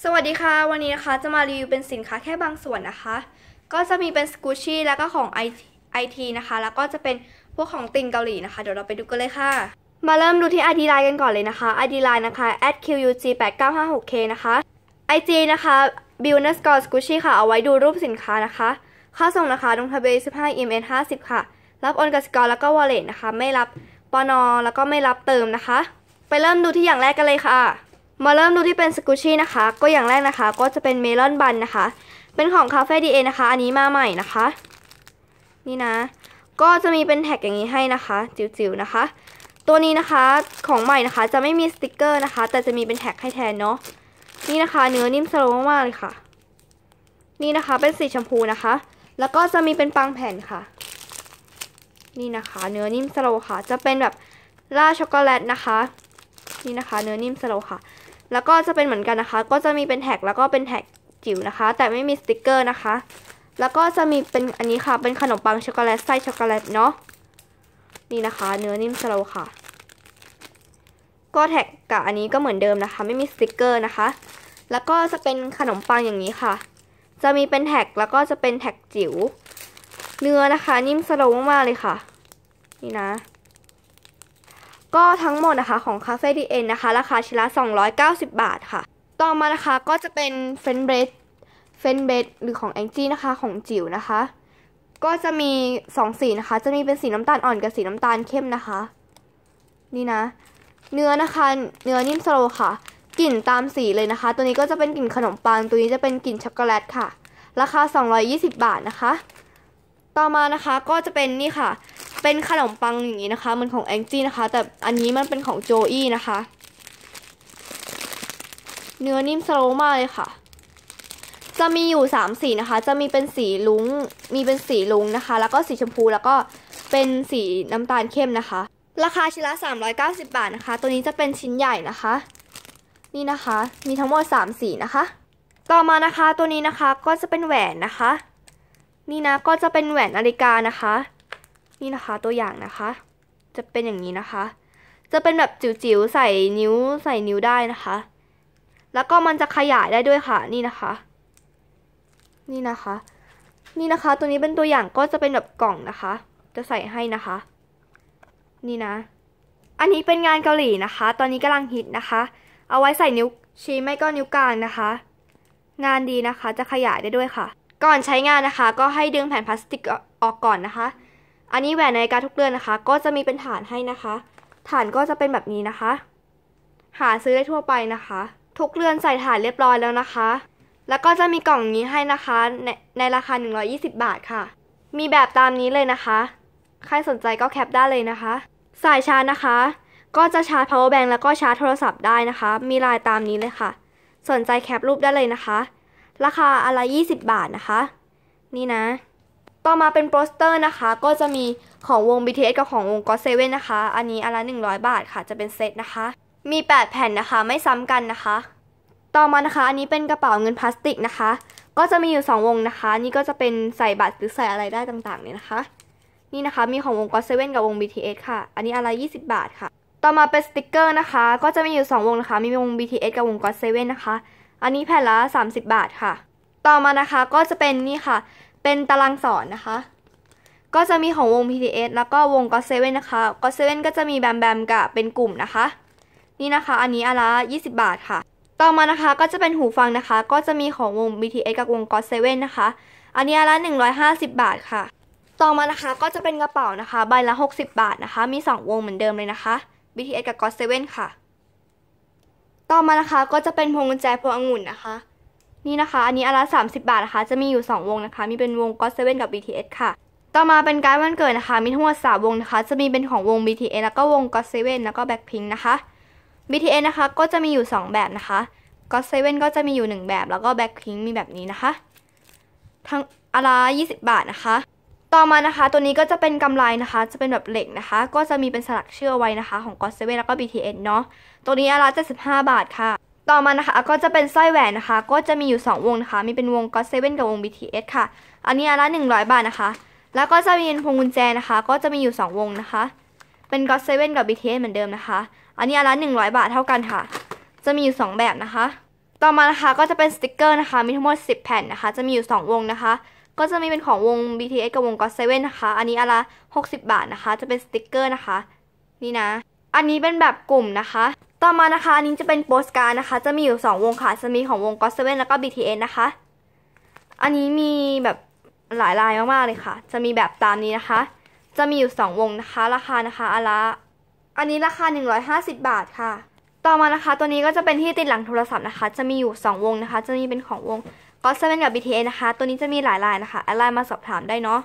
สวัสดีค่ะ วันนี้นะคะจะมารีวิวเป็นสินค้าแค่บางส่วนนะคะ ก็จะมีเป็นสกูชี่แล้วก็ของ IT นะคะ แล้วก็จะเป็นพวกของติงเกาหลีนะคะ เดี๋ยวเราไปดูกันเลยค่ะ มาเริ่มดูที่ ID Line กันก่อนเลยนะคะ ID Line นะคะ @qug8956k นะคะ IG นะคะ b i l l n e s c o r e Squishy ค่ะ เอาไว้ดูรูปสินค้านะคะ ค่าส่งนะคะลงทะเบียน15 mn 50 ค่ะ รับโอนกสิกรแล้วก็ Wallet นะคะ ไม่รับปน แล้วก็ไม่รับเติมนะคะ ไปเริ่มดูที่อย่างแรกกันเลยค่ะ มาเริ่มดูที่เป็นสกูชี่นะคะ ก็อย่างแรกนะคะ ก็จะเป็นเมลอนบันนะคะ เป็นของคาเฟ่ดีเอนะคะ อันนี้มาใหม่นะคะ นี่นะ ก็จะมีเป็นแท็กอย่างนี้ให้นะคะ จิ๋วๆนะคะ ตัวนี้นะคะของใหม่นะคะ จะไม่มีสติกเกอร์นะคะ แต่จะมีเป็นแท็กให้แทนเนาะ นี่นะคะ เนื้อนิ่มสโลมากๆเลยค่ะ นี่นะคะเป็นสีชมพูนะคะ แล้วก็จะมีเป็นปังแผ่นค่ะ นี่นะคะ เนื้อนิ่มสโลค่ะ จะเป็นแบบล่าช็อกโกแลตนะคะ นี่นะคะ เนื้อนิ่มสโลค่ะ แล้วก็จะเป็นเหมือนกันนะคะ ก็จะมีเป็นแท็กแล้วก็เป็นแท็กจิ๋วนะคะ แต่ไม่มีสติกเกอร์นะคะ แล้วก็จะมีเป็นอันนี้ค่ะ เป็นขนมปังช็อกโกแลตไส้ช็อกโกแลตเนาะ นี่นะคะ เนื้อนิ่มสโลค่ะ ก็แท็กกับอันนี้ก็เหมือนเดิมนะคะ ไม่มีสติกเกอร์นะคะ แล้วก็จะเป็นขนมปังอย่างนี้ค่ะ จะมีเป็นแท็กแล้วก็จะเป็นแท็กจิ๋ว เนื้อนะคะ นิ่มสโลมากๆเลยค่ะ นี่นะ ก็ทั้งหมดนะคะของคาเฟ่ดีเอ็นนะคะ ราคาชิ้นละ 290 บาทค่ะ ต่อมานะคะก็จะเป็นเฟนเบรดเฟนเบรดหรือของแองจี้นะคะ ของจิ๋วนะคะ ก็จะมี 2 สีนะคะ จะมีเป็นสีน้ำตาลอ่อนกับสีน้ำตาลเข้มนะคะ นี่นะ เนื้อนะคะ เนื้อนิ่มสโลค่ะ กลิ่นตามสีเลยนะคะ ตัวนี้ก็จะเป็นกลิ่นขนมปัง ตัวนี้จะเป็นกลิ่นช็อกโกแลตค่ะ ราคา 220 บาทนะคะ ต่อมานะคะก็จะเป็นนี่ค่ะ เป็นขนมปังอย่างนี้นะคะ มันของแองจี้นะคะ แต่อันนี้มันเป็นของโจอี้นะคะ เนื้อนิ่มสโลว์มากเลยค่ะ จะมีอยู่สามสีนะคะ จะมีเป็นสีลุงมีเป็นสีลุงนะคะ แล้วก็สีชมพูแล้วก็เป็นสีน้ำตาลเข้มนะคะ ราคาชิ้นละ 390 บาทนะคะ ตัวนี้จะเป็นชิ้นใหญ่นะคะ นี่นะคะ มีทั้งหมด 3 สีนะคะ ต่อมานะคะตัวนี้นะคะก็จะเป็นแหวนนะคะ นี่นะก็จะเป็นแหวนนาฬิกานะคะ นี่นะคะตัวอย่างนะคะ จะเป็นอย่างนี้นะคะ จะเป็นแบบจิ๋วๆใส่นิ้วใส่นิ้วได้นะคะ แล้วก็มันจะขยายได้ด้วยค่ะนี่นะคะ นี่นะคะ นี่นะคะ ตัวนี้เป็นตัวอย่างก็จะเป็นแบบกล่องนะคะ จะใส่ให้นะคะ นี่นะ อันนี้เป็นงานเกาหลีนะคะ ตอนนี้กำลังฮิตนะคะ เอาไว้ใส่นิ้วชี้ไม่ก็นิ้วกลางนะคะ งานดีนะคะจะขยายได้ด้วยค่ะ ก่อนใช้งานนะคะ ก็ให้ดึงแผ่นพลาสติกออกก่อนนะคะ อันนี้แหวนนาฬิกาทุกเรือนนะคะ ก็จะมีเป็นฐานให้นะคะ ฐานก็จะเป็นแบบนี้นะคะ หาซื้อได้ทั่วไปนะคะ ทุกเรือนใส่ฐานเรียบร้อยแล้วนะคะ แล้วก็จะมีกล่องนี้ให้นะคะในในราคา 120 บาทค่ะ มีแบบตามนี้เลยนะคะ ใครสนใจก็แคปได้เลยนะคะ สายชาร์จนะคะ ก็จะชาร์จ power bank แล้วก็ชาร์จโทรศัพท์ได้นะคะ มีลายตามนี้เลยค่ะ สนใจแคปรูปได้เลยนะคะ ราคาอะไร 20 บาทนะคะ นี่นะ ต่อมาเป็นโปสเตอร์นะคะ ก็จะมีของวง BTS กับของวง God7 นะคะ อันนี้อันละ100 บาทค่ะ จะเป็นเซตนะคะ มี 8 แผ่นนะคะ ไม่ซ้ำกันนะคะ ต่อมานะคะ อันนี้เป็นกระเป๋าเงินพลาสติกนะคะ ก็จะมีอยู่ 2 วงนะคะ นี่ก็จะเป็นใส่บัตรหรือใส่อะไรได้ต่างๆเนี่ยนะคะ นี่นะคะ มีของวง God7 กับวง BTS ค่ะ อันนี้อะไร20 บาทค่ะ ต่อมาเป็นสติกเกอร์นะคะ ก็จะมีอยู่ 2 วงนะคะ มีวง BTS กับวง God7 นะคะ อันนี้แผ่นละ 30 บาทค่ะ ต่อมานะคะ ก็จะเป็นนี่ค่ะ เป็นตารางสอนนะคะ ก็จะมีของวง BTS แล้วก็วง God7 นะคะ God7 ก็จะมีแบมแบมกับเป็นกลุ่มนะคะ นี่นะคะ อันนี้อันละ20 บาทค่ะ ต่อมานะคะก็จะเป็นหูฟังนะคะ ก็จะมีของวง BTS กับวง God7 นะคะ อันนี้อันละ150 บาทค่ะ ต่อมานะคะก็จะเป็นกระเป๋านะคะ ใบละ 60 บาทนะคะ มี 2 วงเหมือนเดิมเลยนะคะ BTS กับ God7 ค่ะ ต่อมานะคะก็จะเป็นพวงกุญแจพวงองุ่นนะคะ นี่นะคะ อันนี้อันละ30 บาทนะคะ จะมีอยู่ 2 วงนะคะ มีเป็นวง God7 กับ BTS ค่ะ ต่อมาเป็นการวันเกิดนะคะ มีทั้งหมด3วงนะคะ จะมีเป็นของวง BTS แล้วก็วง God7 แล้วก็ Blackpink นะคะ BTS นะคะ ก็จะมีอยู่ 2 แบบนะคะ God7 ก็จะมีอยู่ 1 แบบ แล้วก็ Blackpink มีแบบนี้นะคะ ทั้งอันละ20 บาทนะคะ ต่อมานะคะ ตัวนี้ก็จะเป็นกำไรนะคะ จะเป็นแบบเหล็กนะคะ ก็จะมีเป็นสลักชื่อไว้นะคะ ของ God7 แล้วก็ BTS เนาะ ตัวนี้อันละ75 บาทค่ะ ต่อมานะคะก็จะเป็นสร้อยแหวนนะคะ ก็จะมีอยู่ 2 วงนะคะ มีเป็นวง God7 กับวง BTS ค่ะ อันนี้อันละ100 บาทนะคะ แล้วก็จะมีพวงกุญแจนะคะ ก็จะมีอยู่ 2 วงนะคะ เป็น God7 กับ BTS เหมือนเดิมนะคะ อันนี้อันละ100 บาทเท่ากันค่ะ จะมีอยู่ 2 แบบนะคะ ต่อมานะคะก็จะเป็นสติกเกอร์นะคะ มีทั้งหมด 10 แผ่นนะคะ จะมีอยู่ 2 วงนะคะ ก็จะมีเป็นของวง BTS กับวง God7 นะคะ อันนี้ละ60 บาทนะคะ จะเป็นสติกเกอร์นะคะ นี่นะ อันนี้เป็นแบบกลุ่มนะคะ ต่อมานะคะอันนี้จะเป็นโปสการ์ดนะคะ จะมีอยู่ 2 วงค่ะจะมีของวง God7 แล้วก็ BTS นะคะ อันนี้มีแบบหลายลายมากๆเลยค่ะ จะมีแบบตามนี้นะคะ จะมีอยู่ 2 วงนะคะ ราคานะคะอนละอันนี้ราคา 150 บาทค่ะ ต่อมานะคะ ตัวนี้ก็จะเป็นที่ติดหลังโทรศัพท์นะคะ จะมีอยู่ 2 วงนะคะ จะมีเป็นของวง God7 กับ BTS นะคะ ตัวนี้จะมีหลายลายนะคะแอดไลน์มาสอบถามได้เนาะ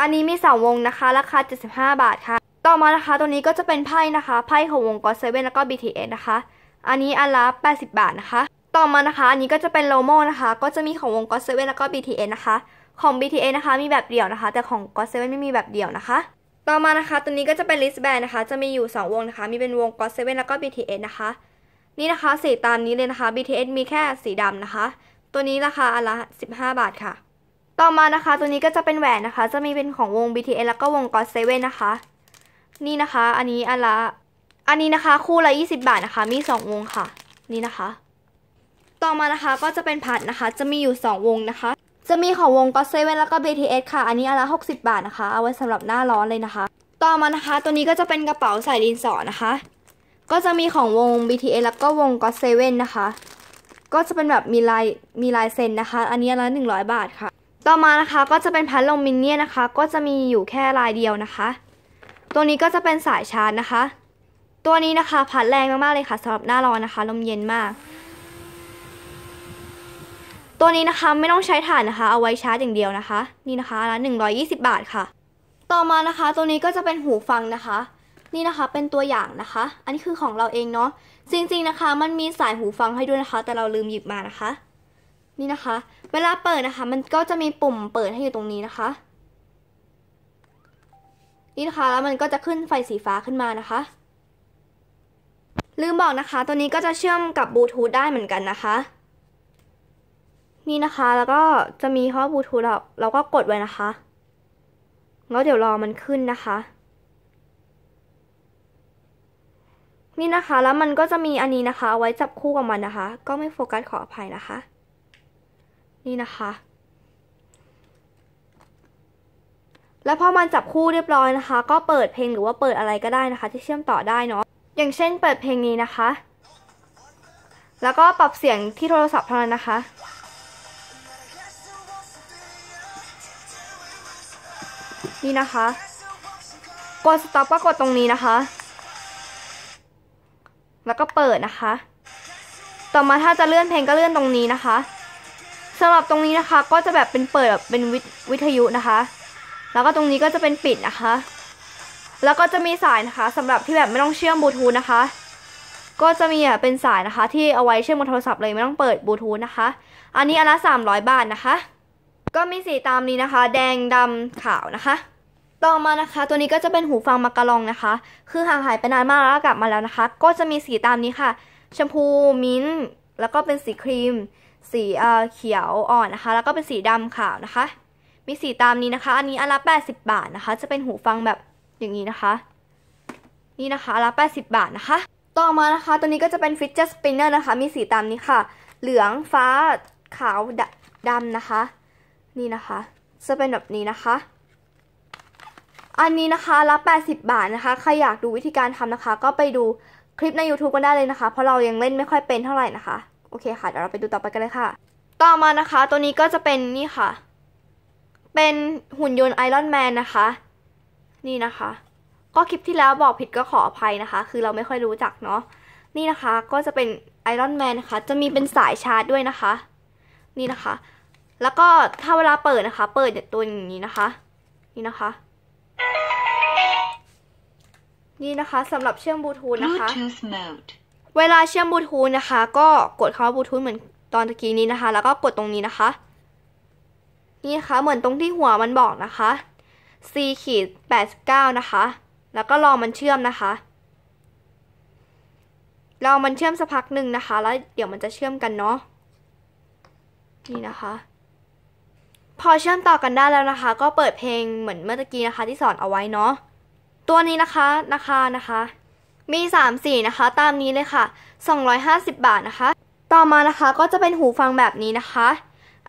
อันนี้มี 2 วงนะคะ ราคา 75 บาทค่ะ ต่อมานะคะตัวนี้ก็จะเป็นไพ่นะคะไพ่ของวง God7 แล้วก็ BTS นะคะ อันนี้อันละ80 บาทนะคะ ต่อมานะคะ อันนี้ก็จะเป็นโลโมนะคะ ก็จะมีของวง God7 แล้วก็ BTS นะคะ ของ BTS นะคะ มีแบบเดี่ยวนะคะ แต่ของ God7 ไม่มีแบบเดี่ยวนะคะ ต่อมานะคะ ตัวนี้ก็จะเป็น wristband นะคะ จะมีอยู่ 2 วงนะคะ มีเป็นวง God7 แล้วก็ BTS นะคะ นี่นะคะสีตามนี้เลยนะคะ BTS มีแค่สีดำนะคะ ตัวนี้ราคาอันละ 15 บาทค่ะ ต่อมานะคะ ตัวนี้ก็จะเป็นแหวนนะคะ จะมีเป็นของวง BTS แล้วก็วง God7 นะคะ นี่นะคะ อันนี้อันละ อันนี้นะคะ คู่ละ 20 บาทนะคะ มี 2 วงค่ะ นี่นะคะ ต่อมานะคะก็จะเป็นพัดนะคะ จะมีอยู่ 2 วงนะคะ จะมีของวง God7 แล้วก็ BTS ค่ะ อันนี้อันละ 60 บาทนะคะ เอาไว้สำหรับหน้าร้อนเลยนะคะ ต่อมานะคะ ตัวนี้ก็จะเป็นกระเป๋าใส่ดินสอนะคะ ก็จะมีของวง BTS แล้วก็วง God7 นะคะ ก็จะเป็นแบบมีลาย มีลายเซ็นนะคะ อันนี้ละ 100 บาทค่ะ ต่อมานะคะก็จะเป็นพัดลมมินเนี่ยนะคะ ก็จะมีอยู่แค่ลายเดียวนะคะ ตัวนี้ก็จะเป็นสายชาร์จนะคะ ตัวนี้นะคะพัดแรงมากๆเลยค่ะสำหรับหน้าร้อนนะคะ ลมเย็นมาก ตัวนี้นะคะไม่ต้องใช้ถ่านนะคะ เอาไว้ชาร์จอย่างเดียวนะคะ นี่นะคะละ120 บาทค่ะ ต่อมานะคะ ตัวนี้ก็จะเป็นหูฟังนะคะ นี่นะคะเป็นตัวอย่างนะคะ อันนี้คือของเราเองเนาะจริงๆนะคะ มันมีสายหูฟังให้ด้วยนะคะ แต่เราลืมหยิบมานะคะ นี่นะคะ เวลาเปิดนะคะ มันก็จะมีปุ่มเปิดให้อยู่ตรงนี้นะคะ นี่นะคะแล้วมันก็จะขึ้นไฟสีฟ้าขึ้นมานะคะ ลืมบอกนะคะ ตัวนี้ก็จะเชื่อมกับบลูทูธได้เหมือนกันนะคะ นี่นะคะ แล้วก็จะมีข้อบลูทูธเราเราก็กดไว้นะคะ แล้วเดี๋ยวรอมันขึ้นนะคะ นี่นะคะ แล้วมันก็จะมีอันนี้นะคะ เอาไว้จับคู่กับมันนะคะ ก็ไม่โฟกัสขออภัยนะคะ นี่นะคะ แล้วพอมันจับคู่เรียบร้อยนะคะ ก็เปิดเพลงหรือว่าเปิดอะไรก็ได้นะคะ ที่เชื่อมต่อได้เนาะอย่างเช่นเปิดเพลงนี้นะคะ แล้วก็ปรับเสียงที่โทรศัพท์เท่านั้นนะคะ นี่นะคะ กด stop ก็กดตรงนี้นะคะ แล้วก็เปิดนะคะ ต่อมาถ้าจะเลื่อนเพลงก็เลื่อนตรงนี้นะคะสำหรับตรงนี้นะคะก็จะแบบเป็นเปิดแบบเป็นวิวทยุนะคะ แล้วก็ตรงนี้ก็จะเป็นปิดนะคะ แล้วก็จะมีสายนะคะสำหรับที่แบบไม่ต้องเชื่อมบลูทูธนะคะ ก็จะมีอะเป็นสายนะคะ ที่เอาไว้เชื่อมบนโทรศัพท์เลยไม่ต้องเปิดบลูทูธนะคะ อันนี้อันละ300 บาทนะคะ ก็มีสีตามนี้นะคะ แดงดำขาวนะคะ ต่อมานะคะ ตัวนี้ก็จะเป็นหูฟังมักกะลองนะคะ คือห่างหายไปนานมากแล้วกลับมาแล้วนะคะ ก็จะมีสีตามนี้ค่ะ ชมพูมิ้นท์แล้วก็เป็นสีครีม สีเอ่อเขียวอ่อนนะคะ แล้วก็เป็นสีดำขาวนะคะ มีสีตามนี้นะคะ อันนี้อันละ80 บาทนะคะ จะเป็นหูฟังแบบอย่างนี้นะคะ นี่นะคะอันละ80 บาทนะคะ ต่อมานะคะ ตัวนี้ก็จะเป็นฟิตเจอร์สปินเนอร์นะคะ มีสีตามนี้ค่ะ เหลืองฟ้าขาวดดำนะคะ นี่นะคะ จะเป็นแบบนี้นะคะ อันนี้นะคะละ80 บาทนะคะ ใครอยากดูวิธีการทำนะคะ ก็ไปดูคลิปใน YouTube กันได้เลยนะคะ เพราะเรายังเล่นไม่ค่อยเป็นเท่าไหร่นะคะ โอเคค่ะ เดี๋ยวเราไปดูต่อไปกันเลยค่ะ ต่อมานะคะ ตัวนี้ก็จะเป็นนี่ค่ะ เป็นหุ่นยนต์ไอรอนแมนนะคะ นี่นะคะ ก็คลิปที่แล้วบอกผิดก็ขออภัยนะคะ คือเราไม่ค่อยรู้จักเนาะนี่นะคะก็จะเป็นไอรอนแมนนะคะ จะมีเป็นสายชาร์จด้วยนะคะ นี่นะคะ แล้วก็ถ้าเวลาเปิดนะคะ เปิดตัวอย่างนี้นะคะ นี่นะคะ นี่นะคะสำหรับเชื่อมบลูทูธนะคะ Bluetooth mode. เวลาเชื่อมบลูทูธนะคะ ก็กดคำว่าบลูทูธเหมือนตอนตะกี้นี้นะคะ แล้วก็กดตรงนี้นะคะ นี่นะคะเหมือนตรงที่หัวมันบอกนะคะ C ขีดแปดเก้านะคะ แล้วก็รอมันเชื่อมนะคะรอมันเชื่อมสักพักหนึ่งนะคะ แล้วเดี๋ยวมันจะเชื่อมกันเนาะนี่นะคะ พอเชื่อมต่อกันได้แล้วนะคะ ก็เปิดเพลงเหมือนเมื่อกี้นะคะ ที่สอนเอาไว้เนาะตัวนี้นะคะราคานะคะ มี 3 สีนะคะ ตามนี้เลยค่ะ 250 บาทนะคะ ต่อมานะคะก็จะเป็นหูฟังแบบนี้นะคะ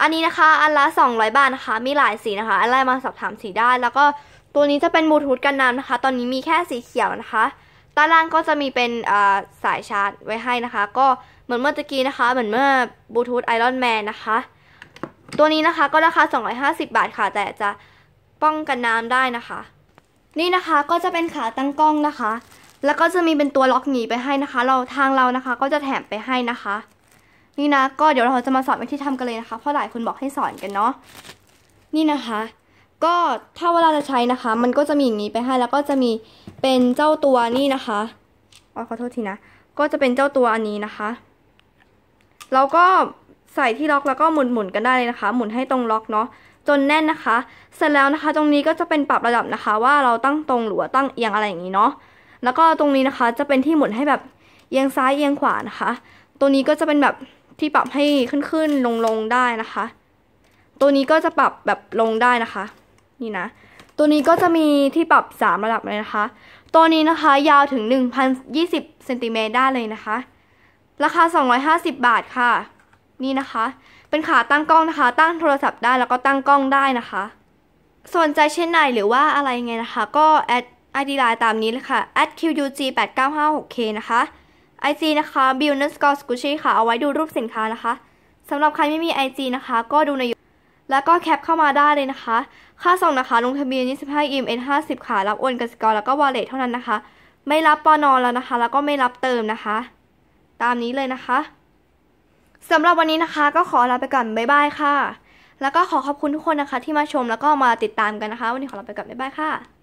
อันนี้นะคะอันละ 200 บาทนะคะ มีหลายสีนะคะ อันแรกมาสอบถามสีได้ แล้วก็ตัวนี้จะเป็นบลูทูธกันน้ำนะคะ ตอนนี้มีแค่สีเขียวนะคะด้านล่างก็จะมีเป็นสายชาร์จไว้ให้นะคะ ก็เหมือนเมื่อตะกี้นะคะ เหมือนเมื่อบลูทูธไอรอนแมนนะคะ ตัวนี้นะคะก็ราคา 250 บาทค่ะ แต่จะป้องกันน้ำได้นะคะ นี่นะคะก็จะเป็นขาตั้งกล้องนะคะ แล้วก็จะมีเป็นตัวล็อกหนีไปให้นะคะ เราทางเรานะคะก็จะแถมไปให้นะคะ นี่นะก็เดี๋ยวเราจะมาสอนวิธีทำกันเลยนะคะ เพราะหลายคนบอกให้สอนกันเนาะนี่นะคะ ก็ถ้าเวลาจะใช้นะคะ มันก็จะมีอย่างนี้ไปให้แล้วก็จะมีเป็นเจ้าตัวนี่นะคะอ๋อขอโทษทีนะก็จะเป็นเจ้าตัวอันนี้นะคะเราก็ใส่ที่ล็อกแล้วก็หมุนหมุนกันได้เลยนะคะ หมุนให้ตรงล็อกเนาะจนแน่นนะคะ เสร็จแล้วนะคะ ตรงนี้ก็จะเป็นปรับระดับนะคะ ว่าเราตั้งตรงหรือว่าตั้งเอียงอะไรอย่างนี้เนาะแล้วก็ตรงนี้นะคะจะเป็นที่หมุนให้แบบเอียงซ้ายเอียงขวานะคะ ตัวนี้ก็จะเป็นแบบ ที่ปรับให้ขึ้นขึ้นลงลงได้นะคะ ตัวนี้ก็จะปรับแบบลงได้นะคะ นี่นะ ตัวนี้ก็จะมีที่ปรับ 3 ระดับเลยนะคะ ตัวนี้นะคะยาวถึง 1,020เซนติเมตรได้เลยนะคะ ราคา 250 บาทค่ะ นี่นะคะ เป็นขาตั้งกล้องนะคะ ตั้งโทรศัพท์ได้แล้วก็ตั้งกล้องได้นะคะ สนใจเช่นไหนหรือว่าอะไรไงนะคะ ก็แอดไอดีไลน์ตามนี้เลยค่ะ @qug8956k นะคะ IG นะคะ b i l n e r s c o r e s c u s h i ค่ะ เอาไว้ดูรูปสินค้านะคะสำหรับใครไม่มี IG นะคะ ก็ดูใน แล้วก็แคปเข้ามาได้เลยนะคะ ค่าส่งนะคะ ลงทะเบียน 25 EMN 50 ค่ะ รับโอนกสิกรแล้วก็วอลเล็ตเท่านั้นนะคะ ไม่รับปอนอนแล้วนะคะ แล้วก็ไม่รับเติมนะคะ ตามนี้เลยนะคะสำหรับวันนี้นะคะ ก็ขอลาไปก่อน บ๊ายบายค่ะ แล้วก็ขอขอบคุณทุกคนนะคะ ที่มาชมแล้วก็มาติดตามกันนะคะ วันนี้ขอลาไปก่อน บ๊ายบายค่ะ